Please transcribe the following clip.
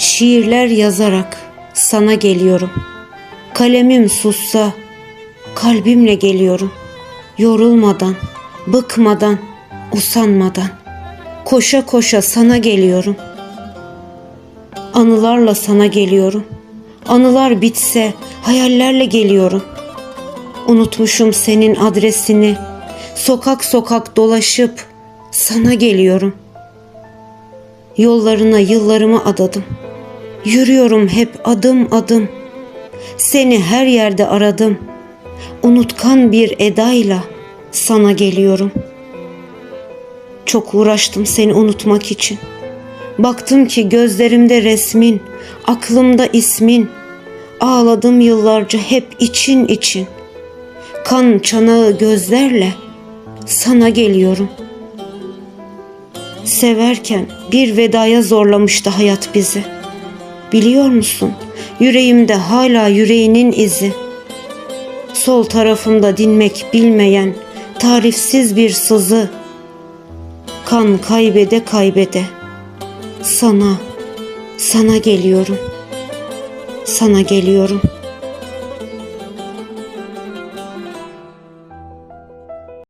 Şiirler yazarak sana geliyorum. Kalemim sussa, kalbimle geliyorum. Yorulmadan, bıkmadan, usanmadan. Koşa koşa sana geliyorum. Anılarla sana geliyorum. Anılar bitse hayallerle geliyorum. Unutmuşum senin adresini. Sokak sokak dolaşıp sana geliyorum. Yollarına yıllarımı adadım. Yürüyorum hep adım adım. Seni her yerde aradım. Unutkan bir edayla sana geliyorum. Çok uğraştım seni unutmak için. Baktım ki gözlerimde resmin, aklımda ismin. Ağladım yıllarca hep için için. Kan çanağı gözlerle sana geliyorum. Severken bir vedaya zorlamıştı hayat bizi. Biliyor musun? Yüreğimde hala yüreğinin izi. Sol tarafımda dinmek bilmeyen tarifsiz bir sızı. Kan kaybede kaybede. Sana, sana geliyorum. Sana geliyorum.''